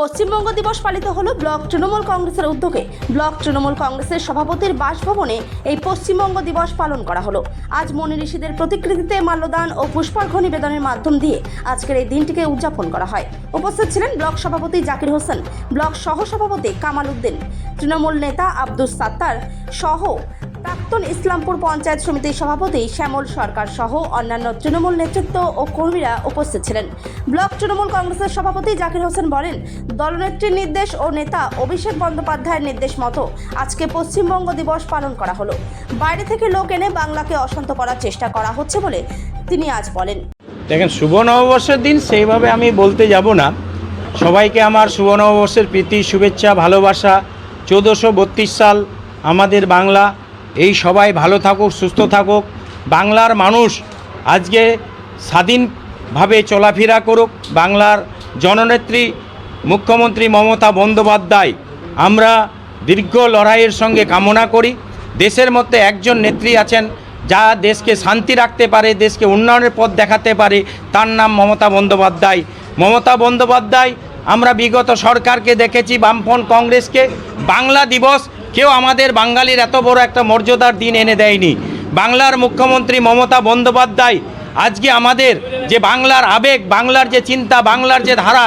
পশ্চিমবঙ্গ দিবস পালিত হলো ব্লক তৃণমূল কংগ্রেসের উদ্যোগে। ব্লক তৃণমূল কংগ্রেসের সভাপতির বাসভবনে এই পশ্চিমবঙ্গ দিবস পালন করা হলো। আজ মনি ঋষিদের প্রতিকৃতিতে মাল্যদান ও পুষ্পার্ঘ নিবেদনের মাধ্যম দিয়ে আজকের এই দিনটিকে উদযাপন করা হয়। উপস্থিত ছিলেন ব্লক সভাপতি জাকির হোসেন, ব্লক সহ সভাপতি কামাল উদ্দিন, তৃণমূল নেতা আব্দুস সাত্তার সহ প্রাক্তন ইসলামপুর পঞ্চায়েত সমিতির সভাপতি শ্যামল সরকার সহ অন্যান্য তৃণমূল নেতৃত্ব ও কর্মীরা উপস্থিত ছিলেন। ব্লক তৃণমূল কংগ্রেসের সভাপতি জাকির হোসেন বলেন, দলনেত্রীর নির্দেশ ও নেতা অভিষেক বন্দ্যোপাধ্যায়ের নির্দেশ মতো আজকে পশ্চিমবঙ্গ দিবস পালন করা হলো। বাইরে থেকে লোক এনে বাংলাকে অশান্ত করার চেষ্টা করা হচ্ছে বলে তিনি আজ বলেন। দেখেন, শুভ নববর্ষের দিন সেইভাবে আমি বলতে যাব না। সবাইকে আমার শুভ নববর্ষের প্রীতি, শুভেচ্ছা, ভালোবাসা, চৌদ্দশো সাল আমাদের বাংলা এই সবাই ভালো থাকুক, সুস্থ থাকুক। বাংলার মানুষ আজকে স্বাধীনভাবে চলাফেরা করুক। বাংলার জননেত্রী মুখ্যমন্ত্রী মমতা বন্দ্যোপাধ্যায়, আমরা দীর্ঘ লড়াইয়ের সঙ্গে কামনা করি। দেশের মধ্যে একজন নেত্রী আছেন, যা দেশকে শান্তি রাখতে পারে, দেশকে উন্নয়নের পথ দেখাতে পারে, তার নাম মমতা বন্দ্যোপাধ্যায়। মমতা বন্দ্যোপাধ্যায়, আমরা বিগত সরকারকে দেখেছি, বামফ্রন্ট কংগ্রেসকে। বাংলা দিবস কেউ আমাদের বাঙালির এত বড় একটা মর্যাদার দিন এনে দেয়নি। বাংলার মুখ্যমন্ত্রী মমতা বন্দ্যোপাধ্যায় আজকে আমাদের যে বাংলার আবেগ, বাংলার যে চিন্তা, বাংলার যে ধারা,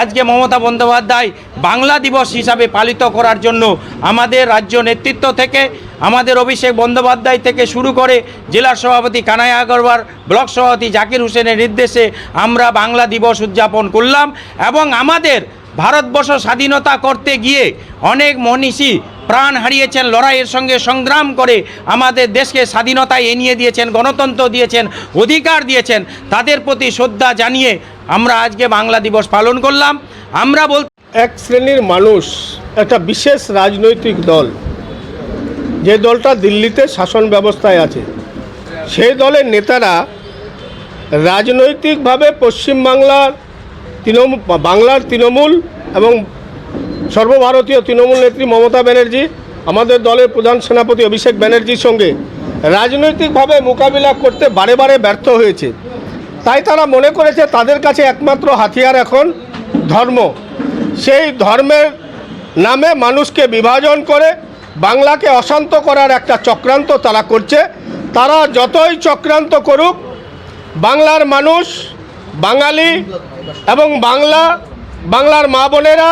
আজকে মমতা বন্দ্যোপাধ্যায় বাংলা দিবস হিসাবে পালিত করার জন্য আমাদের রাজ্য নেতৃত্ব থেকে, আমাদের অভিষেক বন্দ্যোপাধ্যায় থেকে শুরু করে জেলা সভাপতি কানাই আগরওয়াল, ব্লক সভাপতি জাকির হোসেনের নির্দেশে আমরা বাংলা দিবস উদযাপন করলাম এবং আমাদের ভারতবর্ষ স্বাধীনতা করতে গিয়ে অনেক মনীষী প্রাণ হারিয়েছেন, লড়াইয়ের সঙ্গে সংগ্রাম করে আমাদের দেশকে স্বাধীনতায় এনিয়ে দিয়েছেন, গণতন্ত্র দিয়েছেন, অধিকার দিয়েছেন, তাদের প্রতি শ্রদ্ধা জানিয়ে আমরা আজকে বাংলা দিবস পালন করলাম। আমরা বল এক শ্রেণির মানুষ, একটা বিশেষ রাজনৈতিক দল, যে দলটা দিল্লিতে শাসন ব্যবস্থায় আছে, সেই দলের নেতারা রাজনৈতিকভাবে পশ্চিমবাংলার তৃণমূল বাংলার তৃণমূল এবং সর্বভারতীয় তৃণমূল নেত্রী মমতা ব্যানার্জি, আমাদের দলের প্রধান সেনাপতি অভিষেক ব্যানার্জির সঙ্গে রাজনৈতিকভাবে মোকাবিলা করতে বারে বারে ব্যর্থ হয়েছে। তাই তারা মনে করেছে তাদের কাছে একমাত্র হাতিয়ার এখন ধর্ম। সেই ধর্মের নামে মানুষকে বিভাজন করে বাংলাকে অশান্ত করার একটা চক্রান্ত তারা করছে। তারা যতই চক্রান্ত করুক, বাংলার মানুষ, বাঙালি এবং বাংলা, বাংলার মা বোনেরা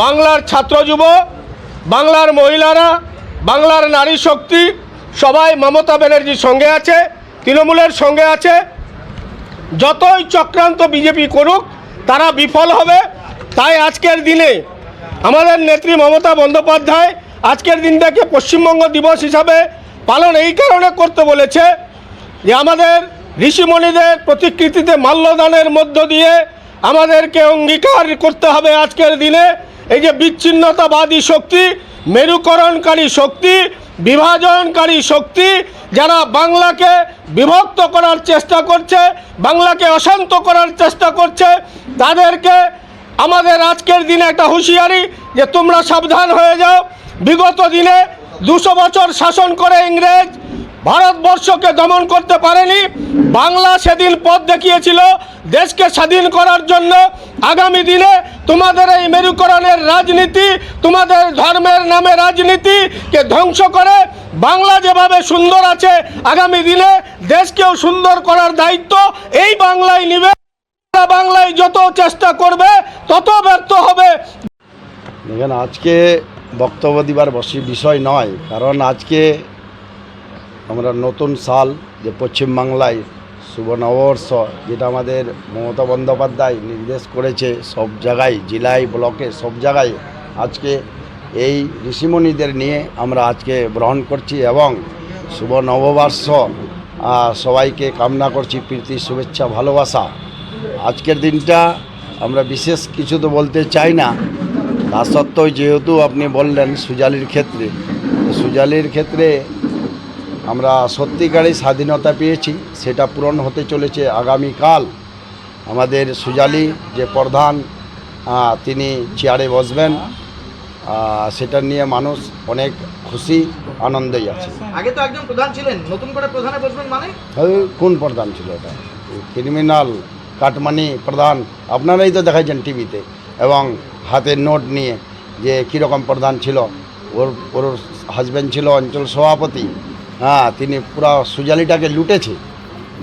বাংলার ছাত্র যুব, বাংলার মহিলারা, বাংলার নারী শক্তি, সবাই মমতা ব্যানার্জির সঙ্গে আছে, তৃণমূলের সঙ্গে আছে। যতই চক্রান্ত বিজেপি করুক, তারা বিফল হবে। তাই আজকের দিনে আমাদের নেত্রী মমতা বন্দ্যোপাধ্যায় আজকের দিনটাকে পশ্চিমবঙ্গ দিবস হিসাবে পালন এই কারণে করতে বলেছে যে আমাদের ঋষিমণিদের প্রতিকৃতিতে মাল্যদানের মধ্য দিয়ে আমাদেরকে অঙ্গীকার করতে হবে আজকের দিনে। এই যে বিচ্ছিন্নতাবাদী শক্তি, মেরুকরণকারী শক্তি, বিভাজনকারী শক্তি, যারা বাংলাকে বিভক্ত করার চেষ্টা করছে, বাংলাকে অশান্ত করার চেষ্টা করছে, তাদেরকে আমাদের আজকের দিনে একটা হুঁশিয়ারি যে তোমরা সাবধান হয়ে যাও। বিগত দিনে দুশো বছর শাসন করে ইংরেজ ভারতবর্ষকে দমন করতে পারেনি। বাংলা সেদিন পথ দেখিয়েছিল, দেশকে স্বাধীন করার জন্য। আগামী দিনে তোমাদের এই মেরুকরণের রাজনীতি, তোমাদের ধর্মের নামে রাজনীতিকে ধ্বংস করে বাংলা যেভাবে সুন্দর আছে, আগামী দিনে দেশকেও সুন্দর করার দায়িত্ব এই বাংলায় নিবে। বাংলায় যত চেষ্টা করবে, তত ব্যর্থ হবে। দেখেন, আজকে বক্তব্য দিবার বসি বিষয় নয়, কারণ আজকে আমরা নতুন সাল যে পশ্চিমবাংলায় নববর্ষ যেটা আমাদের মমতা বন্দ্যোপাধ্যায় নির্দেশ করেছে সব জায়গায়, জেলায়, ব্লকে, সব জায়গায়। আজকে এই ঋষিমণিদের নিয়ে আমরা আজকে গ্রহণ করছি এবং শুভ নববর্ষ সবাইকে কামনা করছি, প্রীতি, শুভেচ্ছা, ভালোবাসা। আজকের দিনটা আমরা বিশেষ কিছু তো বলতে চাই না। তা সত্ত্বেও যেহেতু আপনি বললেন সুজালির ক্ষেত্রে সুজালির ক্ষেত্রে আমরা সত্যিকারই স্বাধীনতা পেয়েছি সেটা পূরণ হতে চলেছে আগামীকাল। আমাদের সুজালি যে প্রধান তিনি চেয়ারে বসবেন সেটা নিয়ে মানুষ অনেক খুশি আনন্দেই আছে। আগে তো একজন প্রধান ছিলেন নতুন করে প্রধানে বসবেন মানে? কোন প্রধান ছিল এটা? ক্রিমিনাল কাটমানি প্রধান আপনারাই তো দেখাইছেন টিভিতে এবং হাতে নোট নিয়ে যে কীরকম প্রধান ছিল ওর ওর হাজব্যান্ড ছিল অঞ্চল সভাপতি হ্যাঁ তিনি পুরো সুজালিটাকে লুটেছে।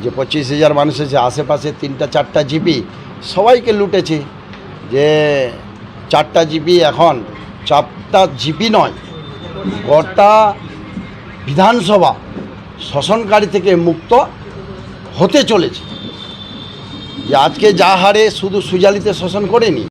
যে পঁচিশ হাজার মানুষ আছে, আশেপাশে তিনটা, চারটা জিপি সবাইকে লুটেছে। যে চারটা জিপি এখন, চারটা জিপি নয়, গোটা বিধানসভা শোষণকারী থেকে মুক্ত হতে চলেছে। যে আজকে যা হারে শুধু সুজালিতে শোষণ করেনি